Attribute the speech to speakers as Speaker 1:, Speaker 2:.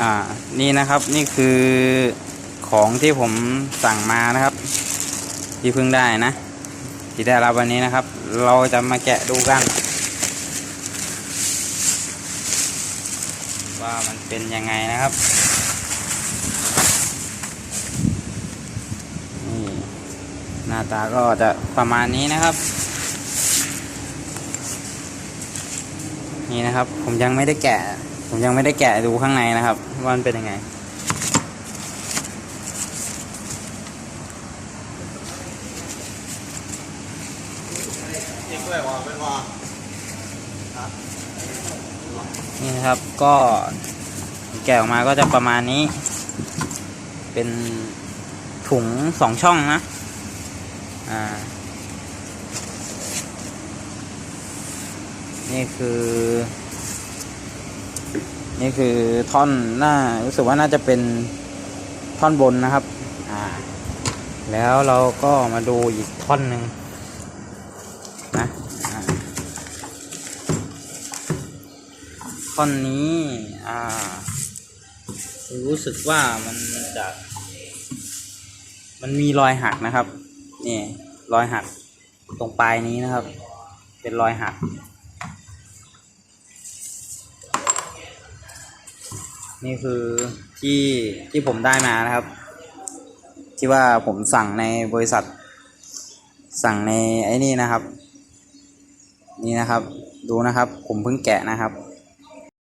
Speaker 1: อ่านี่นะครับนี่คือของที่ผมสั่งมานะครับ ที่เพิ่งได้นะ ที่ได้รับวันนี้นะครับ เราจะมาแกะดูกัน ว่ามันเป็นยังไงนะครับนี่หน้าตาก็จะประมาณนี้นะครับ นี่นะครับผมยังไม่ได้แกะ ผมยังไม่ได้แกะดูข้างในนะครับ ว่ามันเป็นยังไง
Speaker 2: นี่
Speaker 1: นะครับก็แกะออกมาก็จะประมาณนี้ เป็นถุงสองช่องนะ อ่า นี่คือ นี่คือท่อนหน้ารู้สึกว่าน่าจะเป็นท่อนบนนะครับ อ่า แล้วเราก็มาดูอีกท่อนหนึ่งนะอ่าท่อนนี้ อ่า รู้สึกว่ามันจะมันมีรอยหักนะครับ นี่ รอยหักตรงปลายนี้นะครับ เป็นรอยหัก นี่คือที่ที่ผมได้มานะครับ ที่ว่าผมสั่งในบริษัท สั่งในไอ้นี่นะครับ นี่นะครับ ดูนะครับ ผมเพิ่งแกะนะครับ